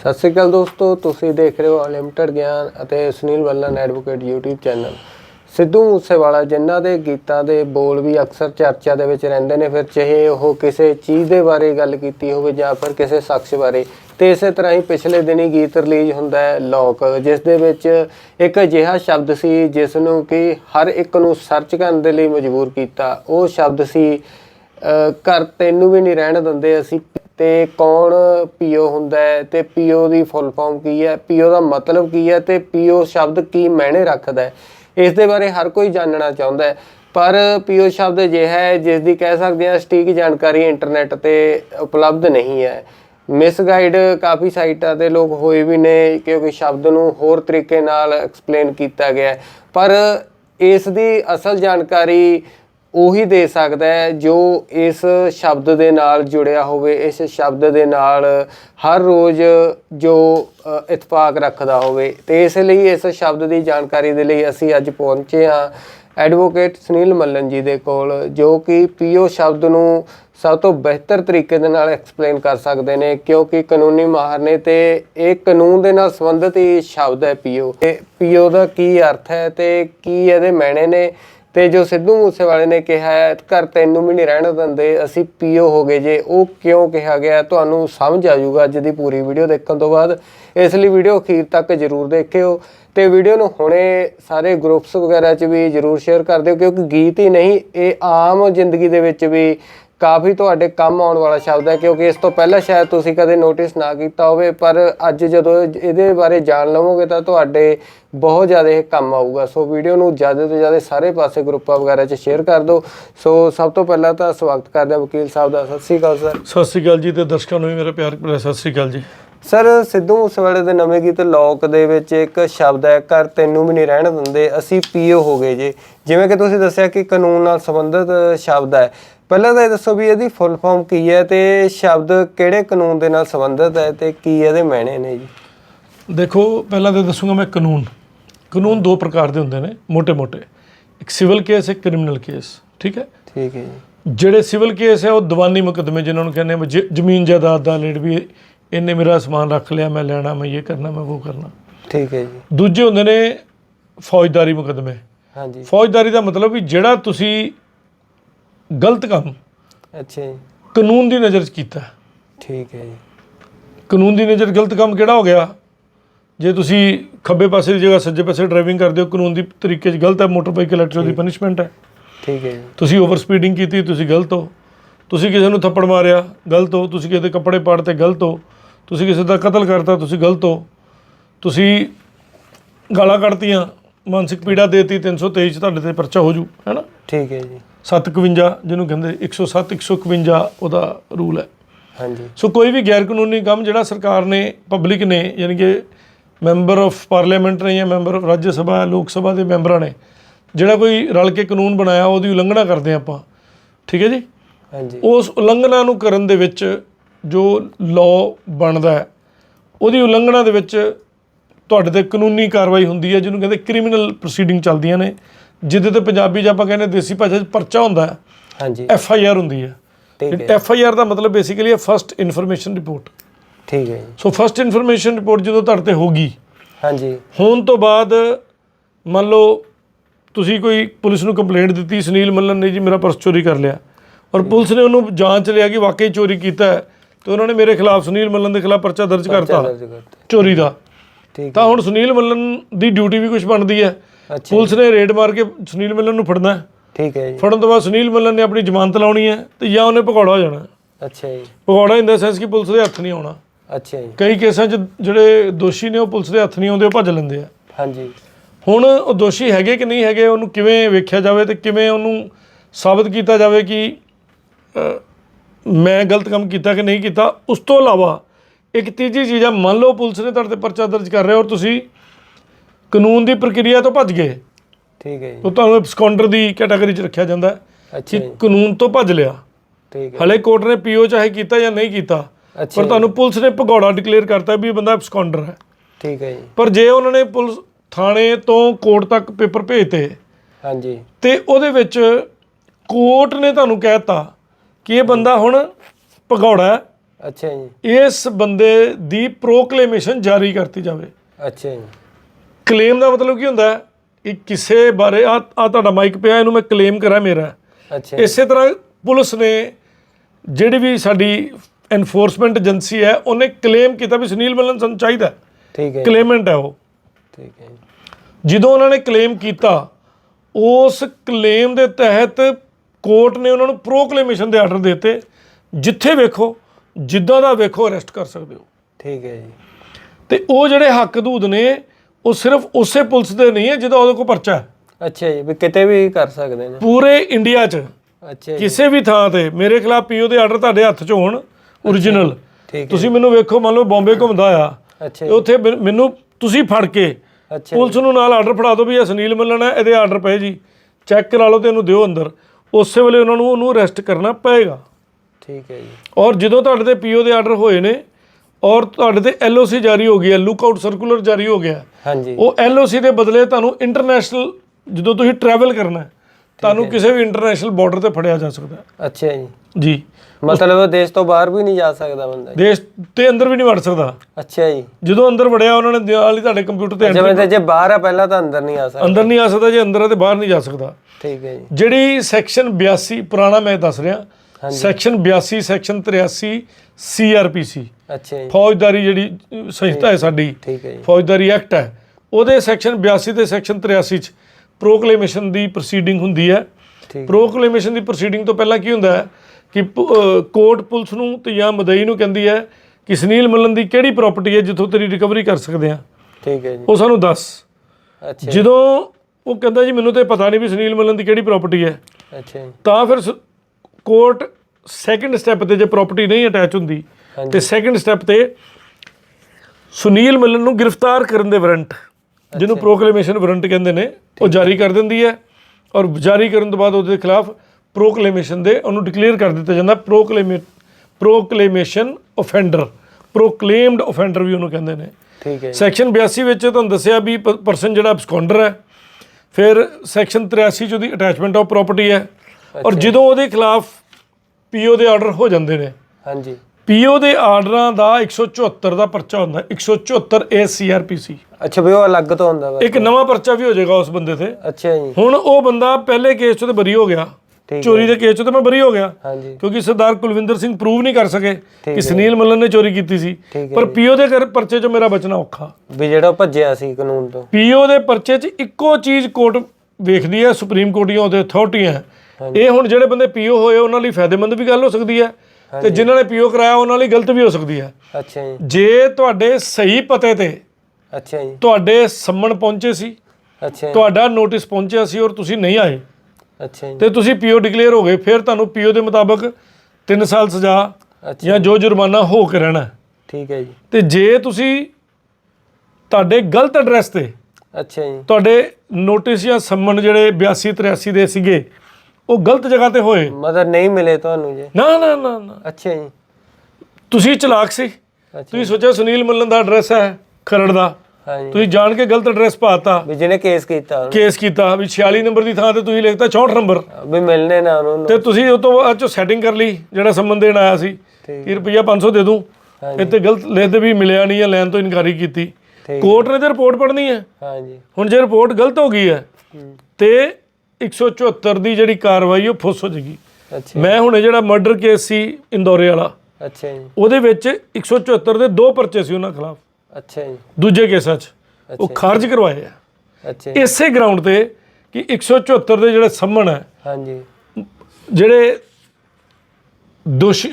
ਸਤਿ ਸ੍ਰੀ ਅਕਾਲ ਦੋਸਤੋ, ਤੁਸੀਂ ਦੇਖ ਰਹੇ ਹੋ ਅਨਲਿਮਟਿਡ ਗਿਆਨ ਅਤੇ Sunil Ballan advocate YouTube channel Sidhu Moosewala ਜਿਨ੍ਹਾਂ ਦੇ ਗੀਤਾਂ ਦੇ ਬੋਲ ਵੀ ਅਕਸਰ ਚਰਚਾ ਦੇ ਵਿੱਚ ਰਹਿੰਦੇ ਨੇ, ਫਿਰ ਚਾਹੇ ਉਹ ਕਿਸੇ ਚੀਜ਼ ਦੇ ਬਾਰੇ ਗੱਲ ਕੀਤੀ ਹੋਵੇ ਜਾਂ ਫਿਰ ਕਿਸੇ ਸ਼ਖਸ ਬਾਰੇ। ਤੇ ਇਸੇ ਤਰ੍ਹਾਂ ਹੀ ਪਿਛਲੇ ਦਿਨੀ ਗੀਤ ਰਿਲੀਜ਼ ਹੁੰਦਾ ਹੈ ਲੋਕ ਜਿਸ ਦੇ ਵਿੱਚ ਇੱਕ ਅਜਿਹਾ ਸ਼ਬਦ ਸੀ ਜਿਸ ਨੂੰ ਕਿ ਹਰ ਇੱਕ ਨੂੰ ਸਰਚ ਕਰਨ ਦੇ ਲਈ ਮਜਬੂਰ ਕੀਤਾ। ਉਹ ਸ਼ਬਦ ਸੀ, ਅਹ ਘਰ ਤੈਨੂੰ ਵੀ ਨਹੀਂ ਰਹਿਣ ਦਿੰਦੇ, ਅਸੀਂ ਤੇ ਕੌਣ ਪੀਓ ਹੁੰਦਾ ਹੈ ਤੇ ਪੀਓ ਦੀ ਫੁੱਲ ਫਾਰਮ ਕੀ ਹੈ? ਪੀਓ ਦਾ ਮਤਲਬ ਕੀ ਹੈ ਤੇ ਪੀਓ ਸ਼ਬਦ ਕੀ ਮਾਇਨੇ ਰੱਖਦਾ ਹੈ? ਇਸ ਦੇ ਬਾਰੇ ਹਰ ਕੋਈ ਜਾਣਨਾ ਚਾਹੁੰਦਾ ਹੈ। ਪਰ ਪੀਓ ਸ਼ਬਦ ਅਜਿਹਾ ਹੈ ਜਿਸ ਦੀ ਕਹਿ ਸਕਦੇ ਹਾਂ ਸਟੀਕ ਜਾਣਕਾਰੀ ਇੰਟਰਨੈਟ ਤੇ ਉਪਲਬਧ ਨਹੀਂ ਹੈ। ਮਿਸਗਾਈਡ ਕਾਫੀ ਸਾਈਟਾਂ ਤੇ ਲੋਕ ਹੋਏ ਵੀ ਨੇ ਕਿਉਂਕਿ ਸ਼ਬਦ ਨੂੰ ਹੋਰ ਤਰੀਕੇ ਨਾਲ ਐਕਸਪਲੇਨ ਕੀਤਾ ਗਿਆ ਪਰ ਇਸ ਦੀ ਅਸਲ ਜਾਣਕਾਰੀ ਉਹੀ ਦੇ ਸਕਦਾ ਹੈ ਜੋ ਇਸ ਸ਼ਬਦ ਦੇ ਨਾਲ ਜੁੜਿਆ ਹੋਵੇ, ਇਸ ਸ਼ਬਦ ਦੇ ਨਾਲ ਹਰ ਰੋਜ਼ ਜੋ ਇਤਫਾਕ ਰੱਖਦਾ ਹੋਵੇ। ਤੇ ਇਸ ਲਈ ਇਸ ਸ਼ਬਦ ਦੀ ਜਾਣਕਾਰੀ ਦੇ ਲਈ ਅਸੀਂ ਅੱਜ ਪਹੁੰਚੇ ਹਾਂ ਐਡਵੋਕੇਟ ਸੁਨੀਲ ਮੱਲਨ ਜੀ ਦੇ ਕੋਲ, ਜੋ ਕਿ ਪੀਓ ਸ਼ਬਦ ਨੂੰ ਸਭ ਤੋਂ ਬਿਹਤਰ ਤਰੀਕੇ ਦੇ ਨਾਲ ਐਕਸਪਲੇਨ ਕਰ ਸਕਦੇ ਨੇ, ਕਿਉਂਕਿ ਕਾਨੂੰਨੀ ਮਾਹਰ ਨੇ ਤੇ ਇਹ ਕਾਨੂੰਨ ਦੇ ਨਾਲ ਸੰਬੰਧਿਤ ਹੀ ਸ਼ਬਦ ਹੈ ਪੀਓ। ਤੇ ਪੀਓ ਦਾ ਕੀ ਅਰਥ ਹੈ ਤੇ ਕੀ ਇਹਦੇ ਮਾਇਨੇ ਨੇ? ਤੇ ਜੋ ਸਿੱਧੂ ਮੂਸੇਵਾਲੇ ਨੇ ਕਿਹਾ ਹੈ, ਘਰ ਤੈਨੂੰ ਵੀ ਨਹੀਂ ਰਹਿਣ ਦਿੰਦੇ, ਅਸੀਂ ਪੀਓ ਹੋ ਗਏ ਜੇ, ਉਹ ਕਿਉਂ ਕਿਹਾ ਗਿਆ ਤੁਹਾਨੂੰ ਸਮਝ ਆ ਜਾਊਗਾ ਅੱਜ ਦੀ ਪੂਰੀ ਵੀਡੀਓ ਦੇਖਣ ਤੋਂ ਬਾਅਦ। ਇਸ ਲਈ ਵੀਡੀਓ ਅਖੀਰ ਤੱਕ ਜਰੂਰ ਦੇਖਿਓ ਤੇ ਵੀਡੀਓ ਨੂੰ ਹੁਣੇ ਸਾਰੇ ਗਰੁੱਪਸ ਵਗੈਰਾ 'ਚ ਵੀ ਜਰੂਰ ਸ਼ੇਅਰ ਕਰ ਦਿਓ, ਕਿਉਂਕਿ ਗੀਤ ਹੀ ਨਹੀਂ, ਇਹ ਆਮ ਜ਼ਿੰਦਗੀ ਦੇ ਵਿੱਚ ਵੀ ਕਾਫੀ ਤੁਹਾਡੇ ਕੰਮ ਆਉਣ ਵਾਲਾ ਸ਼ਬਦ ਹੈ ਕਿਉਂਕਿ ਇਸ ਤੋਂ ਪਹਿਲਾਂ ਸ਼ਾਇਦ ਤੁਸੀਂ ਕਦੇ ਨੋਟਿਸ ਨਾ ਕੀਤਾ ਹੋਵੇ ਪਰ ਅੱਜ ਜਦੋਂ ਇਹਦੇ ਬਾਰੇ ਜਾਣ ਲਵੋਗੇ ਤਾਂ ਤੁਹਾਡੇ ਬਹੁਤ ਜ਼ਿਆਦਾ ਇਹ ਕੰਮ ਆਊਗਾ। ਸੋ ਵੀਡੀਓ ਨੂੰ ਜ਼ਿਆਦਾ ਤੋਂ ਜ਼ਿਆਦਾ ਸਾਰੇ ਪਾਸੇ ਗਰੁੱਪਾਂ ਵਗੈਰਾ 'ਚ ਸ਼ੇਅਰ ਕਰ ਦਿਓ। ਸੋ ਸਭ ਤੋਂ ਪਹਿਲਾਂ ਤਾਂ ਸਵਾਗਤ ਕਰਦੇ ਹਾਂ ਵਕੀਲ ਸਾਹਿਬ ਦਾ। ਸਤਿ ਸ੍ਰੀ ਅਕਾਲ ਸਰ। ਸਤਿ ਸ੍ਰੀ ਅਕਾਲ ਜੀ ਤੇ ਦਰਸ਼ਕਾਂ ਨੂੰ ਵੀ ਮੇਰਾ ਪਿਆਰ ਭਰਿਆ ਸਤਿ ਸ੍ਰੀ ਅਕਾਲ ਜੀ। ਸਰ ਸਿੱਧੂ ਮੂਸੇਵਾਲੇ ਦੇ ਨਵੇਂ ਗੀਤ ਲੋਕ ਦੇ ਵਿੱਚ ਇੱਕ ਸ਼ਬਦ ਹੈ ਕਰ ਤੈਨੂੰ ਵੀ ਨਹੀਂ ਰਹਿਣ ਦਿੰਦੇ ਅਸੀਂ ਪੀਓ ਹੋ ਗਏ ਜੀ। ਜਿਵੇਂ ਕਿ ਤੁਸੀਂ ਦੱਸਿਆ ਕਿ ਕਾਨੂੰਨ ਨਾਲ ਸੰਬੰਧਿਤ ਸ਼ਬਦ ਹੈ। ਪਹਿਲਾਂ ਤਾਂ ਇਹ ਦੱਸੋ ਵੀ ਇਹਦੀ ਫੁੱਲ ਫਾਰਮ ਕੀ ਹੈ ਤੇ ਸ਼ਬਦ ਕਿਹੜੇ ਕਾਨੂੰਨ ਦੇ ਨਾਲ ਸੰਬੰਧਿਤ ਹੈ ਤੇ ਕੀ ਇਹਦੇ ਮਾਇਨੇ ਨੇ ਜੀ? ਦੇਖੋ ਪਹਿਲਾਂ ਤਾਂ ਦੱਸੂਗਾ ਮੈਂ ਕਾਨੂੰਨ। ਕਾਨੂੰਨ ਦੋ ਪ੍ਰਕਾਰ ਦੇ ਹੁੰਦੇ ਨੇ ਮੋਟੇ ਮੋਟੇ ਇੱਕ ਸਿਵਲ ਕੇਸ ਇੱਕ ਕ੍ਰਿਮੀਨਲ ਕੇਸ ਠੀਕ ਹੈ? ਠੀਕ ਹੈ ਜੀ। ਜਿਹੜੇ ਸਿਵਲ ਕੇਸ ਹੈ ਉਹ ਦਵਾਨੀ ਮੁਕਦਮੇ ਜਿਨ੍ਹਾਂ ਨੂੰ ਕਹਿੰਦੇ ਜ਼ਮੀਨ ਜਾਇਦਾਦ ਦਾ ਲੇਟ ਵੀ ਇਹਨੇ ਮੇਰਾ ਸਮਾਨ ਰੱਖ ਲਿਆ ਮੈਂ ਲੈਣਾ ਮੈਂ ਇਹ ਕਰਨਾ ਮੈਂ ਉਹ ਕਰਨਾ। ਠੀਕ ਹੈ ਜੀ। ਦੂਜੇ ਹੁੰਦੇ ਨੇ ਫੌਜਦਾਰੀ ਮੁਕਦਮੇ। ਹਾਂਜੀ। ਫੌਜਦਾਰੀ ਦਾ ਮਤਲਬ ਵੀ ਜਿਹੜਾ ਤੁਸੀਂ ਗਲਤ ਕੰਮ। ਅੱਛਾ ਜੀ। ਕਾਨੂੰਨ ਦੀ ਨਜ਼ਰ 'ਚ ਕੀਤਾ। ਠੀਕ ਹੈ ਜੀ। ਕਾਨੂੰਨ ਦੀ ਨਜ਼ਰ ਗਲਤ ਕੰਮ ਕਿਹੜਾ ਹੋ ਗਿਆ? ਜੇ ਤੁਸੀਂ ਖੱਬੇ ਪਾਸੇ ਦੀ ਜਗ੍ਹਾ ਸੱਜੇ ਪਾਸੇ ਡਰਾਈਵਿੰਗ ਕਰਦੇ ਹੋ ਕਾਨੂੰਨ ਦੀ ਤਰੀਕੇ 'ਚ ਗਲਤ ਹੈ ਮੋਟਰਸਾਈਕਲ ਐਕਟ ਦੀ ਪਨਿਸ਼ਮੈਂਟ ਹੈ। ਠੀਕ ਹੈ ਜੀ। ਤੁਸੀਂ ਓਵਰ ਸਪੀਡਿੰਗ ਕੀਤੀ ਤੁਸੀਂ ਗਲਤ ਹੋ। ਤੁਸੀਂ ਕਿਸੇ ਨੂੰ ਥੱਪੜ ਮਾਰਿਆ ਗਲਤ ਹੋ। ਤੁਸੀਂ ਕਿਸੇ ਦੇ ਕੱਪੜੇ ਪਾੜਤੇ ਗਲਤ ਹੋ। ਤੁਸੀਂ ਕਿਸੇ ਦਾ ਕਤਲ ਕਰਤਾ ਤੁਸੀਂ ਗਲਤ ਹੋ। ਤੁਸੀਂ ਗਾਲਾਂ ਕੱਢਤੀਆਂ ਮਾਨਸਿਕ ਪੀੜਾ ਦੇਤੀ 323 ਚ ਤੁਹਾਡੇ ਤੇ ਪਰਚਾ ਹੋ ਜੂ ਹੈਨਾ ਠੀਕ ਹੈ ਜੀ। 751 ਜਿਹਨੂੰ ਕਹਿੰਦੇ 107 151 ਉਹਦਾ ਰੂਲ ਹੈ। ਹਾਂਜੀ। ਸੋ ਕੋਈ ਵੀ ਗੈਰ ਕਾਨੂੰਨੀ ਕੰਮ ਜਿਹੜਾ ਸਰਕਾਰ ਨੇ ਪਬਲਿਕ ਨੇ ਯਾਨੀ ਕਿ ਮੈਂਬਰ ਆਫ ਪਾਰਲੀਮੈਂਟ ਨੇ ਜਾਂ ਮੈਂਬਰ ਆਫ ਰਾਜ ਸਭਾ ਲੋਕ ਸਭਾ ਦੇ ਮੈਂਬਰਾਂ ਨੇ ਜਿਹੜਾ ਕੋਈ ਰਲ ਕੇ ਕਾਨੂੰਨ ਬਣਾਇਆ ਉਹਦੀ ਉਲੰਘਣਾ ਕਰਦੇ ਆਪਾਂ। ਠੀਕ ਹੈ ਜੀ? ਹਾਂਜੀ। ਉਸ ਉਲੰਘਣਾ ਨੂੰ ਕਰਨ ਦੇ ਵਿੱਚ ਜੋ ਲਾਅ ਬਣਦਾ ਉਹਦੀ ਉਲੰਘਣਾ ਦੇ ਵਿੱਚ ਤੁਹਾਡੇ ਤੇ ਕਾਨੂੰਨੀ ਕਾਰਵਾਈ ਹੁੰਦੀ ਹੈ ਜਿਹਨੂੰ ਕਹਿੰਦੇ ਕ੍ਰਿਮੀਨਲ ਪ੍ਰੋਸੀਡਿੰਗ ਚੱਲਦੀਆਂ ਨੇ। ਜਿਹਦੇ ਤੇ ਪੰਜਾਬੀ 'ਚ ਆਪਾਂ ਕਹਿੰਦੇ ਦੇਸੀ ਭਾਸ਼ਾ 'ਚ ਪਰਚਾ ਹੁੰਦਾ ਹੈ ਹਾਂਜੀ। ਐਫ ਆਈ ਆਰ ਹੁੰਦੀ ਹੈ। ਐਫ ਆਈ ਆਰ ਦਾ ਮਤਲਬ ਬੇਸਿਕਲੀ ਹੈ ਫਸਟ ਇਨਫੋਰਮੇਸ਼ਨ ਰਿਪੋਰਟ ਠੀਕ ਹੈ ਜੀ। ਸੋ ਫਸਟ ਇਨਫੋਰਮੇਸ਼ਨ ਰਿਪੋਰਟ ਜਦੋਂ ਤੁਹਾਡੇ ਤੇ ਹੋਗੀ ਹਾਂਜੀ। ਹੋਣ ਤੋਂ ਬਾਅਦ ਮੰਨ ਲਓ ਤੁਸੀਂ ਕੋਈ ਪੁਲਿਸ ਨੂੰ ਕੰਪਲੇਂਟ ਦਿੱਤੀ ਸੁਨੀਲ ਮੱਲਨ ਨੇ ਜੀ ਮੇਰਾ ਪਰਸ ਚੋਰੀ ਕਰ ਲਿਆ ਔਰ ਪੁਲਿਸ ਨੇ ਉਹਨੂੰ ਜਾਂਚ ਲਿਆ ਕਿ ਵਾਕਈ ਚੋਰੀ ਕੀਤਾ ਹੈ ਤੇ ਉਹਨਾਂ ਨੇ ਮੇਰੇ ਖਿਲਾਫ ਸੁਨੀਲ ਮੱਲਨ ਦੇ ਖਿਲਾਫ ਪਰਚਾ ਦਰਜ ਕਰਤਾ ਚੋਰੀ ਦਾ। ਠੀਕ ਤਾਂ ਹੁਣ ਸੁਨੀਲ ਮੱਲਨ ਦੀ ਡਿਊਟੀ ਵੀ ਕੁਝ ਬਣਦੀ ਹੈ। ਪੁਲਿਸ ਨੇ ਰੇਡ ਮਾਰ ਕੇ ਸੁਨੀਲ ਮੱਲਨ ਨੂੰ ਫੜਨਾ ਹੈ। ਠੀਕ ਹੈ ਜੀ। ਫੜਨ ਤੋਂ ਬਾਅਦ ਸੁਨੀਲ ਮੱਲਨ ਨੇ ਆਪਣੀ ਜ਼ਮਾਨਤ ਲਾਉਣੀ ਹੈ ਤੇ ਜਾਂ ਉਹਨੇ ਭਗੌੜਾ ਹੋ ਜਾਣਾ। ਅੱਛਾ ਜੀ। ਭਗੌੜਾ ਇਨ ਦਾ ਸੈਂਸ ਕਿ ਪੁਲਿਸ ਦੇ ਹੱਥ ਨਹੀਂ ਆਉਣਾ। ਅੱਛਾ ਜੀ। ਕਈ ਕੇਸਾਂ 'ਚ ਜਿਹੜੇ ਦੋਸ਼ੀ ਨੇ ਉਹ ਪੁਲਿਸ ਦੇ ਹੱਥ ਨਹੀਂ ਆਉਂਦੇ ਉਹ ਭੱਜ ਲੈਂਦੇ ਆ। ਹਾਂਜੀ। ਹੁਣ ਉਹ ਦੋਸ਼ੀ ਹੈਗੇ ਕਿ ਨਹੀਂ ਹੈਗੇ ਉਹਨੂੰ ਕਿਵੇਂ ਵੇਖਿਆ ਜਾਵੇ ਤੇ ਕਿਵੇਂ ਉਹਨੂੰ ਸਾਬਤ ਕੀਤਾ ਜਾਵੇ ਕਿ ਅ, ਮੈਂ ਗਲਤ ਕੰਮ ਕੀਤਾ ਕਿ ਨਹੀਂ ਕੀਤਾ ਉਸ ਤੋਂ ਇਲਾਵਾ ਇੱਕ ਤੀਜੀ ਚੀਜ਼ ਆ ਮੰਨ ਲਓ ਪੁਲਿਸ ਨੇ ਤੁਹਾਡੇ ਤੇ ਪਰਚਾ ਦਰਜ ਕਰ ਰਿਹਾ ਔਰ ਤੁਸੀਂ ਕਾਨੂੰਨ ਦੀ ਪ੍ਰਕਿਰਿਆ ਤੋਂ ਭੱਜ ਗਏ। ਠੀਕ ਹੈ ਜੀ। ਤਾਂ ਤੁਹਾਨੂੰ ਸਕਾਉਂਡਰ ਦੀ ਕੈਟਾਗਰੀ 'ਚ ਰੱਖਿਆ ਜਾਂਦਾ ਹੈ ਅੱਛਾ ਕਿ ਜੀ। ਕਾਨੂੰਨ ਤੋਂ ਭੱਜ ਲਿਆ। ਠੀਕ ਹੈ। ਹਲੇ ਕੋਰਟ ਨੇ ਪੀਓ ਚਾਹੇ ਕੀਤਾ ਜਾਂ ਨਹੀਂ ਕੀਤਾ ਅੱਛਾ ਪਰ ਤੁਹਾਨੂੰ ਪੁਲਿਸ ਨੇ ਭਗੌੜਾ ਡਿਕਲੇਅਰ ਕਰਤਾ ਵੀ ਇਹ ਬੰਦਾ ਸਕਾਉਂਡਰ ਹੈ। ਠੀਕ ਹੈ ਜੀ। ਪਰ ਜੇ ਉਹਨਾਂ ਨੇ ਪੁਲਿਸ ਥਾਣੇ ਤੋਂ ਕੋਰਟ ਤੱਕ ਪੇਪਰ ਭੇਜਤੇ ਹਾਂਜੀ। ਤੇ ਉਹਦੇ ਵਿੱਚ ਕੋਰਟ ਨੇ ਤੁਹਾਨੂੰ ਕਹਿਤਾ ਕਿ ਇਹ ਬੰਦਾ ਹੁਣ ਭਗੌੜਾ ਹੈ। ਅੱਛਾ ਜੀ। ਇਸ ਬੰਦੇ ਦੀ ਪ੍ਰੋਕਲੇਮੇਸ਼ਨ ਜਾਰੀ ਕਰਤੀ ਜਾਵੇ। ਅੱਛਾ ਜੀ। ਕਲੇਮ ਦਾ ਮਤਲਬ ਕੀ ਹੁੰਦਾ ਹੈ? ਕਿ ਕਿਸੇ ਬਾਰੇ ਆ ਆ ਤੁਹਾਡਾ ਮਾਈਕ ਪਿਆ ਇਹਨੂੰ ਮੈਂ ਕਲੇਮ ਕਰਾਂ ਮੇਰਾ। ਅੱਛਾ। ਇਸੇ ਤਰ੍ਹਾਂ ਪੁਲਿਸ ਨੇ ਜਿਹੜੀ ਵੀ ਸਾਡੀ ਐਨਫੋਰਸਮੈਂਟ ਏਜੰਸੀ ਹੈ ਉਹਨੇ ਕਲੇਮ ਕੀਤਾ ਵੀ ਸੁਨੀਲ ਮੱਲਨ ਸਾਨੂੰ ਚਾਹੀਦਾ ਠੀਕ ਹੈ ਕਲੇਮੈਂਟ ਹੈ ਉਹ। ਠੀਕ ਹੈ ਜਦੋਂ ਉਹਨਾਂ ਨੇ ਕਲੇਮ ਕੀਤਾ ਉਸ ਕਲੇਮ ਦੇ ਤਹਿਤ ਕੋਰਟ ਨੇ ਉਹਨਾਂ ਨੂੰ ਪ੍ਰੋਕਲੇਮੇਸ਼ਨ ਦੇ ਆਰਡਰ ਦਿੱਤੇ ਜਿੱਥੇ ਵੇਖੋ ਜਿੱਦਾਂ ਦਾ ਵੇਖੋ ਅਰੈਸਟ ਕਰ ਸਕਦੇ ਹੋ। ਠੀਕ ਹੈ ਜੀ। ਤੇ ਉਹ ਜਿਹੜੇ ਹੱਕ ਦੂਦ ਨੇ ਉਹ ਸਿਰਫ ਉਸੇ ਪੁਲਿਸ ਦੇ ਨਹੀਂ ਹੈ ਜਿਹਦਾ ਉਹਦੇ ਕੋਲ ਪਰਚਾ ਹੈ। ਅੱਛਾ ਜੀ ਵੀ ਕਿਤੇ ਵੀ ਕਰ ਸਕਦੇ ਨੇ। ਪੂਰੇ ਇੰਡੀਆ 'ਚ ਅੱਛਾ ਜੀ। ਕਿਸੇ ਵੀ ਥਾਂ ਤੇ ਮੇਰੇ ਖਿਲਾਫ ਪੀਓ ਦੇ ਆਰਡਰ ਤੁਹਾਡੇ ਹੱਥ 'ਚ ਹੋਣ origignal ਠੀਕ ਹੈ ਤੁਸੀਂ ਮੈਨੂੰ ਵੇਖੋ ਮੰਨ ਲਓ ਬੰਬੇ ਘੁੰਮਦਾ ਆ ਅੱਛਾ ਤੇ ਉੱਥੇ ਮੈਨ- ਮੈਨੂੰ ਤੁਸੀਂ ਫੜ ਕੇ ਅੱਛਾ ਪੁਲਿਸ ਨੂੰ ਨਾਲ ਆਰਡਰ ਫੜਾ ਦਿਓ ਵੀ ਇਹ ਸੁਨੀਲ ਮੱਲਣ ਹੈ ਇਹਦੇ ਆਰਡਰ ਪਏ ਜੀ। ਚੈੱਕ ਕਰਾ ਲਓ ਤੇ ਇਹਨੂੰ ਦਿਓ ਅੰਦਰ। ਉਸੇ ਵੇਲੇ ਉਹਨਾਂ ਨੂੰ ਉਹਨੂੰ ਅਰੈਸਟ ਕਰਨਾ ਪਏਗਾ। ਠੀਕ ਹੈ ਜੀ। ਔਰ ਜਦੋਂ ਤੁਹਾਡੇ ਤੇ ਪੀਓ ਦੇ ਆਰਡਰ ਹੋਏ ਨੇ ਔਰ ਤੁਹਾਡੇ ਤੇ ਐਲਓਸੀ ਜਾਰੀ ਹੋ ਗਈ ਹੈ ਲੁੱਕ ਆਊਟ ਸਰਕੂਲਰ ਜਾਰੀ ਹੋ ਗਿਆ ਹਾਂਜੀ। ਉਹ ਐਲਓਸੀ ਦੇ ਬਦਲੇ ਤੁਹਾਨੂੰ ਇੰਟਰਨੈਸ਼ਨਲ ਜਦੋਂ ਤੁਸੀਂ ਟਰੈਵਲ ਕਰਨਾ ਹੈ ਤੁਹਾਨੂੰ ਕਿਸੇ ਵੀ ਇੰਟਰਨੈਸ਼ਨਲ ਬਾਰਡਰ ਤੇ ਫੜਿਆ ਜਾ ਸਕਦਾ ਹੈ। ਅੱਛਾ ਜੀ। ਜੀ। ਮਤਲਬ ਦੇਸ਼ ਤੋਂ ਬਾਹਰ ਵੀ ਨਹੀਂ ਜਾ ਸਕਦਾ ਬੰਦਾ। ਦੇਸ਼ ਤੇ ਅੰਦਰ ਵੀ ਨਹੀਂ ਵੜ ਸਕਦਾ। ਅੱਛਾ ਜੀ। ਜਦੋਂ ਅੰਦਰ ਵੜਿਆ ਉਹਨਾਂ ਨੇ ਹੀ ਤੁਹਾਡੇ ਕੰਪਿਊਟਰ ਤੇ ਜਿਵੇਂ ਤੇ ਜੇ ਬਾਹਰ ਆ ਪਹਿਲਾਂ ਤਾਂ ਅੰਦਰ ਨਹੀਂ ਆ ਸਕਦਾ। ਅੰਦਰ ਨਹੀਂ ਆ ਸਕਦਾ ਜੇ ਅੰਦਰ ਹੈ ਤੇ ਬਾਹਰ ਨਹੀਂ ਜਾ ਸਕਦਾ। ਠੀਕ ਹੈ ਜੀ। ਜਿਹੜੀ ਸੈਕਸ਼ਨ 82 ਪੁਰਾਣਾ ਮੈਂ ਦੱਸ ਰਿਹਾ ਸੈਕਸ਼ਨ 82 ਸੈਕਸ਼ਨ 83 ਸੀਆਰਪੀਸੀ ਅੱਛਾ ਜੀ। ਫੌਜਦਾਰੀ ਜਿਹੜੀ ਸੰਸਥਾ ਹੈ ਸਾਡੀ ਠੀਕ ਹੈ ਜੀ। ਫੌਜਦਾਰੀ ਐਕਟ ਹੈ। ਉਹਦੇ ਸੈਕਸ਼ਨ 82 ਤੇ ਸੈਕਸ਼ਨ 83 ਚ ਪ੍ਰੋਕਲੇਮੇਸ਼ਨ ਦੀ ਪ੍ਰੋਸੀਡਿੰਗ ਹੁੰਦੀ ਹੈ। ਪ੍ਰੋਕਲੇਮੇਸ਼ਨ ਦੀ ਪ੍ਰੋਸੀਡਿੰਗ ਤੋਂ ਪਹਿਲਾਂ ਕੀ ਹੁੰਦਾ ਹੈ ਕਿ ਕੋਰਟ ਪੁਲਿਸ ਨੂੰ ਤੇ ਜਾਂ ਮਦਈ ਨੂੰ ਕਹਿੰਦੀ ਹੈ ਕਿ ਸੁਨੀਲ ਮੱਲਨ ਦੀ ਕਿਹੜੀ ਪ੍ਰਾਪਰਟੀ ਹੈ ਜਿੱਥੋਂ ਤੇਰੀ ਰਿਕਵਰੀ ਕਰ ਸਕਦੇ ਆ ਠੀਕ ਹੈ ਜੀ। ਉਹ ਸਾਨੂੰ ਦੱਸ। ਅੱਛਾ ਜਦੋਂ ਉਹ ਕਹਿੰਦਾ ਜੀ ਮੈਨੂੰ ਤੇ ਪਤਾ ਨਹੀਂ ਵੀ ਸੁਨੀਲ ਮੱਲਨ ਦੀ ਕਿਹੜੀ ਪ੍ਰਾਪਰਟੀ ਹੈ। ਅੱਛਾ ਤਾਂ ਫਿਰ ਕੋਰਟ ਸੈਕੰਡ ਸਟੈਪ ਤੇ ਜੇ ਪ੍ਰਾਪਰਟੀ ਨਹੀਂ ਅਟੈਚ ਹੁੰਦੀ। ਤੇ ਸੈਕੰਡ ਸਟੈਪ ਤੇ ਸੁਨੀਲ ਮੱਲਨ ਨੂੰ ਗ੍ਰਿਫਤਾਰ ਕਰਨ ਦੇ ਵਾਰੰਟ ਜਿਹਨੂੰ ਪ੍ਰੋਕਲੇਮੇਸ਼ਨ ਵਾਰੰਟ ਕਹਿੰਦੇ ਨੇ ਉਹ ਜਾਰੀ ਕਰ ਦਿੰਦੀ ਹੈ। ਔਰ ਜਾਰੀ ਕਰਨ ਤੋਂ ਬਾਅਦ ਉਹਦੇ ਖਿਲਾਫ ਪ੍ਰੋਕਲੇਮੇਸ਼ਨ ਦੇ ਉਹਨੂੰ ਡਿਕਲੇਅਰ ਕਰ ਦਿੱਤਾ ਜਾਂਦਾ proclama proclamation offender proclaimed offender ਵੀ ਉਹਨੂੰ ਕਹਿੰਦੇ ਨੇ। ਠੀਕ ਹੈ ਸੈਕਸ਼ਨ 82 ਵਿੱਚ ਤੁਹਾਨੂੰ ਦੱਸਿਆ ਵੀ ਪਰਸਨ ਜਿਹੜਾ ਅਬਸਕੌਂਡਰ ਹੈ ਫਿਰ ਸੈਕਸ਼ਨ 83 ਚ ਉਹਦੀ ਅਟੈਚਮੈਂਟ ਆਫ ਪ੍ਰਾਪਰਟੀ ਹੈ। ਔਰ ਜਦੋਂ ਉਹਦੇ ਖਿਲਾਫ ਪੀਓ ਦੇ ਆਰਡਰ ਹੋ ਜਾਂਦੇ ਨੇ। ਹਾਂਜੀ। ਪੀਓ ਦੇ ਆਰਡਰਾਂ ਦਾ 174 ਦਾ ਪਰਚਾ ਹੁੰਦਾ 174 ਏ ਸੀਆਰਪੀਸੀ ਅੱਛਾ ਵੀ ਉਹ ਅਲੱਗ ਤੋਂ ਹੁੰਦਾ ਵਾ। ਇੱਕ ਨਵਾਂ ਪਰਚਾ ਵੀ ਹੋ ਜਾਏਗਾ ਉਸ ਬੰਦੇ ਤੇ। ਅੱਛਾ ਜੀ। ਹੁਣ ਉਹ ਬੰਦਾ ਪਹਿਲੇ ਕੇਸ 'ਚ ਤੇ ਬਰੀ ਹੋ ਗਿਆ। ਠੀਕ ਚੋਰੀ ਦੇ ਕੇਸ 'ਚ ਤੇ ਮੈਂ ਬਰੀ ਹੋ ਗਿਆ। ਹਾਂਜੀ। ਕਿਉਂਕਿ ਸਰਦਾਰ ਕੁਲਵਿੰਦਰ ਸਿੰਘ ਪ੍ਰੂਵ ਨਹੀਂ ਕਰ ਸਕੇ ਕਿ ਸੁਨੀਲ ਮੱਲਨ ਨੇ ਚੋਰੀ ਕੀਤੀ ਸੀ। ਪਰ ਪੀਓ ਦੇ ਪਰਚੇ 'ਚ ਮੇਰਾ ਬਚਣਾ ਔਖਾ। ਵੀ ਜਿਹੜਾ ਭੱਜਿਆ ਸੀ ਕਾਨੂੰਨ ਤੋਂ। ਪੀਓ ਦੇ ਪਰਚੇ 'ਚ ਇੱਕੋ ਚੀਜ਼ ਕੋਰਟ ਵੇਖਦੀ ਹੈ ਸੁਪਰੀਮ ਕੋਰਟ ਦੀਆਂ ਉਹਦੇ ਅਥਾਰਟੀਆਂ ਇਹ ਹੁਣ ਜਿਹੜੇ ਬੰਦੇ ਪੀਓ ਹੋਏ ਉਹਨਾਂ ਲਈ ਫਾਇਦੇਮੰਦ ਵੀ ਗੱਲ ਹੋ ਸਕਦੀ ਹੈ ਤੇ ਜਿਨ੍ਹਾਂ ਨੇ ਪੀਓ ਕਰਾਇਆ ਉਹਨਾਂ ਲਈ ਗਲਤ ਵੀ ਹੋ ਸਕਦੀ ਹੈ। ਅੱਛਾ ਜੀ। ਜੇ ਤੁਹਾਡੇ ਸਹੀ ਪਤੇ ਤੇ ਅੱਛਾ ਜੀ। ਤੁਹਾਡੇ ਸੰਮਣ ਪਹੁੰਚੇ ਸੀ ਅੱਛਾ ਤੁਹਾਡਾ ਨੋਟਿਸ ਪਹੁੰਚਿਆ ਸੀ ਔਰ ਤੁਸੀਂ ਨਹੀਂ ਆਏ ਅੱਛਾ ਜੀ। ਤੇ ਤੁਸੀਂ ਪੀਓ ਡਿਕਲੇਅਰ ਹੋ ਗਏ ਫਿਰ ਤੁਹਾਨੂੰ ਪੀਓ ਦੇ ਮੁਤਾਬਕ 3 ਸਾਲ ਸਜ਼ਾ ਜਾਂ ਜੋ। ਜੁਰਮਾਨਾ ਹੋ ਕੇ ਰਹਿਣਾ। ਠੀਕ ਹੈ ਜੀ। ਤੇ ਜੇ ਤੁਸੀਂ ਤੁਹਾਡੇ ਗਲਤ ਐਡਰੈਸ ਤੇ ਅੱਛਾ ਜੀ। ਤੁਹਾਡੇ ਨੋਟਿਸ ਜਾਂ ਸੰਮਨ ਜਿਹੜੇ 82 83 ਦੇ ਸੀਗੇ ਉਹ ਗਲਤ ਜਗ੍ਹਾ ਤੇ ਹੋਏ। ਮਤਲਬ ਨਹੀਂ ਮਿਲੇ ਤੁਹਾਨੂੰ ਜੀ। ਨਾ ਨਾ ਨਾ ਨਾ। ਅੱਛਾ ਜੀ। ਤੁਸੀਂ ਚਲਾਕ ਸੀ। ਤੁਸੀਂ ਸੋਚਿਆ ਸੁਨੀਲ ਮੱਲਨ ਦਾ ਐਡਰੈਸ ਹੈ ਖਰੜ ਦਾ। ਹਾਂਜੀ ਤੁਸੀਂ ਜਾਣ ਕੇ ਗਲਤ ਐਡਰੈਸ ਪਾਤਾ। ਵੀ ਜਿਹਨੇ ਕੇਸ ਕੀਤਾ। ਕੇਸ ਕੀਤਾ ਵੀ 46 ਨੰਬਰ ਦੀ ਥਾਂ ਤੇ ਤੁਸੀਂ ਲਿਖਤਾ 64 ਨੰਬਰ। ਵੀ ਮਿਲਨੇ ਨਾ ਉਹਨੂੰ ਤੇ ਤੁਸੀਂ ਉਹ ਤੋਂ ਚੋਂ ਸੈਟਿੰਗ ਕਰ ਲਈ ਜਿਹੜਾ ਸੰਮਨ ਦੇਣ ਆਇਆ ਸੀ। ਕਿ ਰੁਪਈਆ 500 ਦੇ ਦੂੰ। ਇੱਥੇ ਗਲਤ ਲਿਖਦੇ ਵੀ ਮਿਲਿਆ ਨਹੀਂ ਜਾਂ ਲੈਣ ਤੋਂ ਇਨਕਾਰੀ ਕੀਤੀ। ਕੋਰਟ ਨੇ ਤੇ ਰਿਪੋਰਟ ਪੜ੍ਹਨੀ ਹੈ। ਹਾਂਜੀ ਹੁਣ ਜੇ ਰਿਪੋਰਟ ਗਲਤ ਹੋ ਗਈ ਹੈ ਹੂੰ, ਤੇ 174 ਦੀ ਜਿਹੜੀ ਕਾਰਵਾਈ ਉਹ ਫੁੱਸ ਹੋ ਜੇਗੀ ਅੱਛਾ। ਮੈਂ ਹੁਣੇ ਜਿਹੜਾ ਮਰਡਰ ਕੇਸ ਸੀ ਇੰਦੌਰੇ ਵਾਲਾ ਅੱਛਾ ਜੀ। ਉਹਦੇ ਵਿੱਚ 174 ਦੇ ਦੋ ਪਰਚੇ ਸੀ ਉਹਨਾਂ ਖਿਲਾਫ। ਅੱਛਾ ਜੀ। ਦੂਜੇ ਕੇਸਾਂ 'ਚ। ਉਹ ਖਾਰਜ ਕਰਵਾਏ ਆ। ਅੱਛਾ ਇਸੇ ਗਰਾਊਂਡ ਤੇ ਕਿ 174 ਦੇ ਜਿਹੜੇ ਸੰਮਣ ਹੈ ਹਾਂਜੀ। ਜਿਹੜੇ ਦੋਸ਼ੀ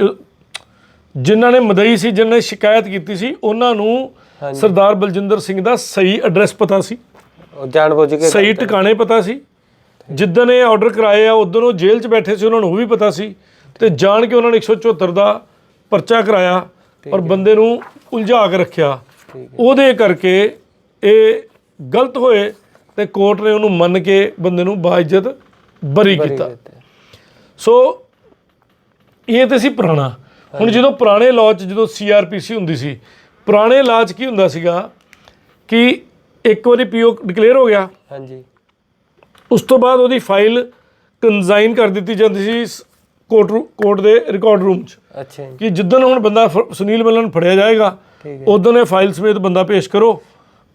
ਜਿਨ੍ਹਾਂ ਨੇ ਮਦਈ ਸੀ ਜਿਨ੍ਹਾਂ ਨੇ ਸ਼ਿਕਾਇਤ ਕੀਤੀ ਸੀ ਉਹਨਾਂ ਨੂੰ ਸਰਦਾਰ ਬਲਜਿੰਦਰ ਸਿੰਘ ਦਾ ਸਹੀ ਐਡਰੈਸ ਪਤਾ ਸੀ। ਜਾਣ ਬੁੱਝ ਕੇ ਸਹੀ ਟਿਕਾਣੇ ਪਤਾ ਸੀ। ਜਿੱਦਣ ਇਹ ਆਰਡਰ ਕਰਾਏ ਆ ਉਦੋਂ ਉਹ ਜੇਲ੍ਹ 'ਚ ਬੈਠੇ ਸੀ ਉਹਨਾਂ ਨੂੰ ਉਹ ਵੀ ਪਤਾ ਸੀ ਤੇ ਜਾਣ ਕੇ ਉਹਨਾਂ ਨੇ 174 ਦਾ ਪਰਚਾ ਕਰਾਇਆ ਔਰ ਬੰਦੇ ਨੂੰ ਉਲਝਾ ਕੇ ਰੱਖਿਆ। ਉਹਦੇ ਕਰਕੇ ਇਹ ਗਲਤ ਹੋਏ ਤੇ ਕੋਰਟ ਨੇ ਉਹਨੂੰ ਮੰਨ ਕੇ ਬੰਦੇ ਨੂੰ ਬਾਇਜ਼ਤ ਬਰੀ ਕੀਤਾ। ਸੋ ਇਹ ਤੇ ਸੀ ਪੁਰਾਣਾ। ਹੁਣ ਜਦੋਂ ਪੁਰਾਣੇ ਲਾਅ 'ਚ ਜਦੋਂ ਸੀਆਰਪੀਸੀ ਹੁੰਦੀ ਸੀ ਪੁਰਾਣੇ ਲਾਅ 'ਚ ਕੀ ਹੁੰਦਾ ਸੀਗਾ ਕਿ ਇੱਕ ਵਾਰੀ ਪੀਓ ਡਿਕਲੇਅਰ ਹੋ ਗਿਆ। ਹਾਂਜੀ। ਉਸ ਤੋਂ ਬਾਅਦ ਉਹਦੀ ਫਾਈਲ ਕੰਜ਼ਾਈਨ ਕਰ ਦਿੱਤੀ ਜਾਂਦੀ ਸੀ ਕੋਰਟ ਕੋਰਟ ਦੇ ਰਿਕਾਰਡ ਰੂਮ 'ਚ। ਅੱਛਾ ਜੀ। ਕਿ ਜਿੱਦਣ ਹੁਣ ਬੰਦਾ ਸੁਨੀਲ ਮੱਲਨ ਫੜਿਆ ਜਾਏਗਾ ਉਦੋਂ ਇਹ ਫਾਈਲ ਸਮੇਤ ਬੰਦਾ ਪੇਸ਼ ਕਰੋ।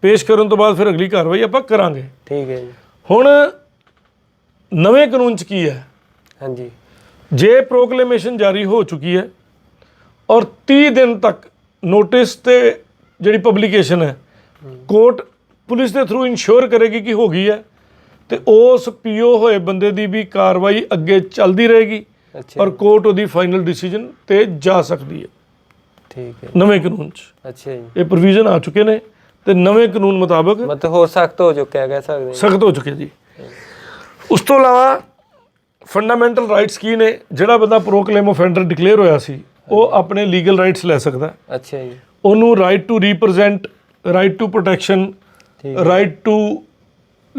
ਪੇਸ਼ ਕਰਨ ਤੋਂ ਬਾਅਦ ਫਿਰ ਅਗਲੀ ਕਾਰਵਾਈ ਆਪਾਂ ਕਰਾਂਗੇ। ਠੀਕ ਹੈ ਜੀ। ਹੁਣ ਨਵੇਂ ਕਾਨੂੰਨ 'ਚ ਕੀ ਹੈ? ਹਾਂਜੀ। ਜੇ ਪ੍ਰੋਕਲੇਮੇਸ਼ਨ ਜਾਰੀ ਹੋ ਚੁੱਕੀ ਹੈ ਔਰ 30 ਦਿਨ ਤੱਕ ਨੋਟਿਸ ਤੇ ਜਿਹੜੀ ਪਬਲਿਕੇਸ਼ਨ ਹੈ ਕੋਰਟ ਪੁਲਿਸ ਦੇ ਥਰੂ ਇਨਸ਼ੋਰ ਕਰੇਗੀ ਕਿ ਹੋ ਗਈ ਹੈ। ਤੇ ਉਸ ਪੀਓ ਹੋਏ ਬੰਦੇ ਦੀ ਵੀ ਕਾਰਵਾਈ ਅੱਗੇ ਚੱਲਦੀ ਰਹੇਗੀ ਅੱਛਾ ਔਰ ਕੋਰਟ ਉਹਦੀ ਫਾਈਨਲ ਡਿਸੀਜਨ ਤੇ ਜਾ ਸਕਦੀ ਹੈ। ਠੀਕ ਹੈ। ਨਵੇਂ ਕਾਨੂੰਨ 'ਚ। ਅੱਛਾ ਜੀ। ਇਹ ਪ੍ਰੋਵੀਜ਼ਨ ਆ ਚੁੱਕੇ ਨੇ ਤੇ ਨਵੇਂ ਕਾਨੂੰਨ ਮੁਤਾਬਕ ਮਤਲਬ ਹੋ ਸਖਤ ਹੋ ਚੁੱਕਿਆ ਕਹਿ ਸਕਦੇ ਸਖਤ ਹੋ ਚੁੱਕੇ ਜੀ। ਉਸ ਤੋਂ ਇਲਾਵਾ ਫੰਡਾਮੈਂਟਲ ਰਾਈਟਸ ਕੀ ਨੇ? ਜਿਹੜਾ ਬੰਦਾ ਪ੍ਰੋਕਲੇਮ ਆਫੈਂਡਰ ਡਿਕਲੇਅਰ ਹੋਇਆ ਸੀ ਉਹ ਆਪਣੇ ਲੀਗਲ ਰਾਈਟਸ ਲੈ ਸਕਦਾ। ਅੱਛਾ ਜੀ। ਉਹਨੂੰ right to represent right to protection right to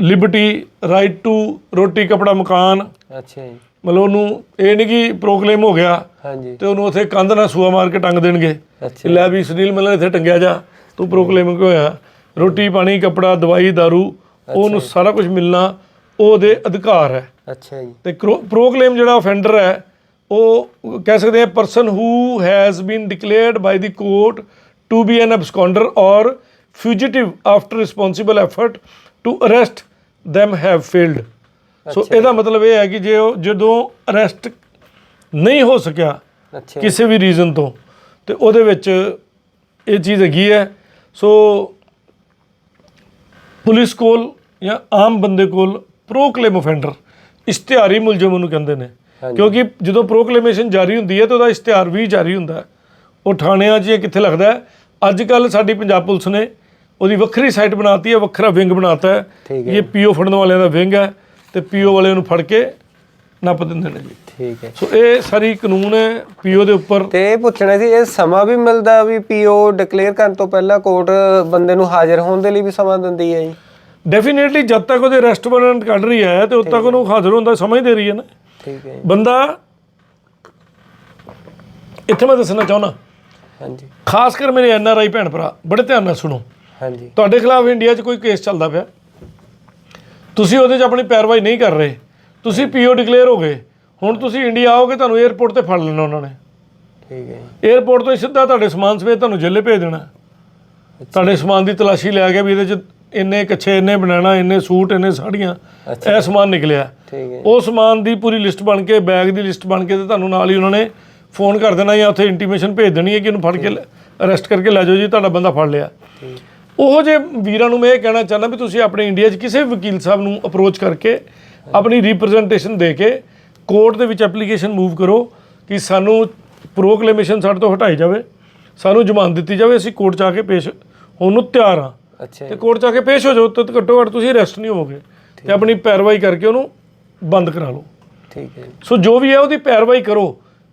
liberty right to roti kapda makaan. ਅੱਛਾ ਜੀ। ਮਤਲਬ ਉਹਨੂੰ ਇਹ ਨਹੀਂ ਕਿ ਪ੍ਰੋਕਲੇਮ ਹੋ ਗਿਆ ਹਾਂਜੀ। ਤੇ ਉਹਨੂੰ ਉੱਥੇ ਕੰਧ ਨਾਲ ਸੂਆ ਮਾਰ ਕੇ ਟੰਗ ਦੇਣਗੇ। ਅੱਛਾ। ਲੈ ਵੀ ਸੁਨੀਲ ਮੱਲਨ ਇੱਥੇ ਟੰਗਿਆ ਜਾ ਤੂੰ ਪ੍ਰੋਕਲੇਮ ਕਿਉਂ ਹੋਇਆ? ਰੋਟੀ ਪਾਣੀ ਕਪੜਾ ਦਵਾਈ दारू ਉਹਨੂੰ ਸਾਰਾ ਕੁਝ ਮਿਲਣਾ ਉਹਦੇ ਅਧਿਕਾਰ ਹੈ। ਅੱਛਾ ਜੀ। ਤੇ ਪ੍ਰੋਕਲੇਮ ਜਿਹੜਾ ਆਫੈਂਡਰ ਹੈ ਉਹ ਕਹਿ ਸਕਦੇ ਆ person who has been declared by the court to be an absconder or fugitive after responsible effort to arrest them have failed so ਇਹਦਾ ਮਤਲਬ ਇਹ ਹੈ ਕਿ ਜੇ ਉਹ ਜਦੋਂ ਅਰੈਸਟ ਨਹੀਂ ਹੋ ਸਕਿਆ ਅੱਛਾ। ਕਿਸੇ ਵੀ ਰੀਜ਼ਨ ਤੋਂ ਤੇ ਉਹਦੇ ਵਿੱਚ ਇਹ ਚੀਜ਼ ਹੈਗੀ ਹੈ। ਸੋ ਪੁਲਿਸ ਕੋਲ ਜਾਂ ਆਮ ਬੰਦੇ ਕੋਲ ਪ੍ਰੋਕਲੇਮ ਅਫੈਂਡਰ ਇਸ਼ਤਿਹਾਰੀ ਮੁਲਜ਼ਮ ਉਹਨੂੰ ਕਹਿੰਦੇ ਨੇ। ਕਿਉਂਕਿ ਜਦੋਂ ਪ੍ਰੋਕਲੇਮੇਸ਼ਨ ਜਾਰੀ ਹੁੰਦੀ ਹੈ ਤਾਂ ਉਹਦਾ ਇਸ਼ਤਿਹਾਰ ਵੀ ਜਾਰੀ ਹੁੰਦਾ ਉਹ ਥਾਣਿਆਂ 'ਚ ਜਾਂ ਕਿੱਥੇ ਲੱਗਦਾ ਹੈ। ਅੱਜ ਕੱਲ ਸਾਡੀ ਪੰਜਾਬ ਪੁਲਿਸ ਨੇ ਉਹਦੀ ਵੱਖਰੀ ਸਾਈਟ ਬਣਾਤੀ ਹੈ ਵੱਖਰਾ ਵਿੰਗ ਬਣਾਤਾ ਹੈ। ਠੀਕ ਹੈ ਇਹ ਪੀਓ ਫੜਨ ਵਾਲਿਆਂ ਦਾ ਵਿੰਗ ਹੈ ਤੇ ਪੀਓ ਵਾਲੇ ਉਹਨੂੰ ਫੜ ਕੇ ਨੱਪ ਦਿੰਦੇ ਨੇ ਜੀ। ਠੀਕ ਹੈ। ਸੋ ਇਹ ਸਾਰੀ ਕਾਨੂੰਨ ਹੈ ਪੀਓ ਦੇ ਉੱਪਰ। ਤੇ ਇਹ ਪੁੱਛਣਾ ਸੀ ਇਹ ਸਮਾਂ ਵੀ ਮਿਲਦਾ ਵੀ ਪੀਓ ਡਿਕਲੇਅਰ ਕਰਨ ਤੋਂ ਪਹਿਲਾਂ ਕੋਰਟ ਬੰਦੇ ਨੂੰ ਹਾਜ਼ਰ ਹੋਣ ਦੇ ਲਈ ਵੀ ਸਮਾਂ ਦਿੰਦੀ ਹੈ ਜੀ? ਡੈਫੀਨੇਟਲੀ ਜਦ ਤੱਕ ਉਹਦੇ ਅਰੈਸਟ ਵਾਰੰਟ ਕੱਢ ਰਹੀ ਹੈ ਤੇ ਉਦ ਤੱਕ ਉਹਨੂੰ ਹਾਜ਼ਰ ਹੋਣ ਦਾ ਸਮਾਂ ਹੀ ਦੇ ਰਹੀ ਹੈ ਨਾ। ਠੀਕ ਹੈ ਜੀ। ਬੰਦਾ ਇੱਥੇ ਮੈਂ ਦੱਸਣਾ ਚਾਹੁੰਦਾ। ਹਾਂਜੀ। ਖਾਸ ਕਰ ਮੇਰੇ ਐਨ ਆਰ ਆਈ ਭੈਣ ਭਰਾ ਬੜੇ ਧਿਆਨ ਨਾਲ ਸੁਣੋ। ਹਾਂਜੀ। ਤੁਹਾਡੇ ਖਿਲਾਫ ਇੰਡੀਆ 'ਚ ਕੋਈ ਕੇਸ ਚੱਲਦਾ ਪਿਆ? ਤੁਸੀਂ ਉਹਦੇ 'ਚ ਆਪਣੀ ਪੈਰਵਾਈ ਨਹੀਂ ਕਰ ਰਹੇ। ਤੁਸੀਂ ਪੀਓ ਡਿਕਲੇਅਰ ਹੋ ਗਏ। ਹੁਣ ਤੁਸੀਂ ਇੰਡੀਆ ਆਓਗੇ ਤੁਹਾਨੂੰ 에ਅਰਪੋਰਟ ਤੇ ਫੜ ਲੈਣਾ ਉਹਨਾਂ ਨੇ। ਠੀਕ ਹੈ ਜੀ। 에ਅਰਪੋਰਟ ਤੋਂ ਹੀ ਸਿੱਧਾ ਤੁਹਾਡੇ ਸਮਾਨ ਸਮੇਤ ਤੁਹਾਨੂੰ ਜੇਲੇ ਭੇਜ ਦੇਣਾ। ਤੁਹਾਡੇ ਸਮਾਨ ਦੀ ਤਲਾਸ਼ੀ ਲੈ ਕੇ ਵੀ ਇਹਦੇ 'ਚ ਇੰਨੇ ਕੱਛੇ ਇੰਨੇ ਬਣਾਣਾ ਇੰਨੇ ਸੂਟ ਇੰਨੇ ਸਾੜੀਆਂ ਇਹ ਸਮਾਨ ਨਿਕਲਿਆ। ਠੀਕ ਹੈ ਉਹ ਸਮਾਨ ਦੀ ਪੂਰੀ ਲਿਸਟ ਬਣ ਕੇ ਬੈਗ ਦੀ ਲਿਸਟ ਬਣ ਕੇ ਤੇ ਤੁਹਾਨੂੰ ਨਾਲ ਹੀ ਉਹਨਾਂ ਨੇ ਫੋਨ ਕਰ ਦੇਣਾ ਜਾਂ ਉੱਥੇ ਇੰਟੀਮੇਸ਼ਨ ਭੇਜ ਦੇਣੀ ਹੈ ਕਿ ਇਹਨੂੰ ਫੜ ਕੇ ਅਰੈਸਟ ਕਰਕੇ ਲੈ ਜਾਓ ਜੀ ਤੁਹਾਡਾ ਬੰਦਾ ਫੜ ਲਿਆ। ਉਹੋ ਜੇ ਵੀਰਾਂ ਨੂੰ ਮੈਂ ਇਹ ਕਹਿਣਾ ਚਾਹੁੰਦਾ ਵੀ ਤੁਸੀਂ ਆਪਣੇ ਇੰਡੀਆ 'ਚ ਕਿਸੇ ਵਕੀਲ ਸਾਹਿਬ ਨੂੰ ਅਪਰੋਚ ਕਰਕੇ ਆਪਣੀ ਰਿਪਰੈਜ਼ੈਂਟੇਸ਼ਨ ਦੇ ਕੇ ਕੋਰਟ ਦੇ ਵਿੱਚ ਐਪਲੀਕੇਸ਼ਨ ਮੂਵ ਕਰੋ ਕਿ ਸਾਨੂੰ ਪ੍ਰੋਕਲੇਮੇਸ਼ਨ ਸਾਡੇ ਤੋਂ ਹਟਾਈ ਜਾਵੇ ਸਾਨੂੰ ਜ਼ਮਾਨਤ ਦਿੱਤੀ ਜਾਵੇ ਅਸੀਂ ਕੋਰਟ 'ਚ ਆ ਕੇ ਪੇਸ਼ ਹੋਣ ਨੂੰ ਤਿਆਰ ਹਾਂ। ਅੱਛਾ ਤੇ ਕੋਰਟ 'ਚ ਆ ਕੇ ਪੇਸ਼ ਹੋ ਜਾਓ ਤਾਂ ਘੱਟੋ ਘੱਟ ਤੁਸੀਂ ਅਰੈਸਟ ਨਹੀਂ ਹੋਵੋਗੇ ਤੇ ਆਪਣੀ ਪੈਰਵਾਈ ਕਰਕੇ ਉਹਨੂੰ ਬੰਦ ਕਰਾ ਲਓ। ਠੀਕ ਹੈ ਸੋ ਜੋ ਵੀ ਹੈ ਉਹਦੀ ਪੈਰਵਾਈ ਕਰੋ।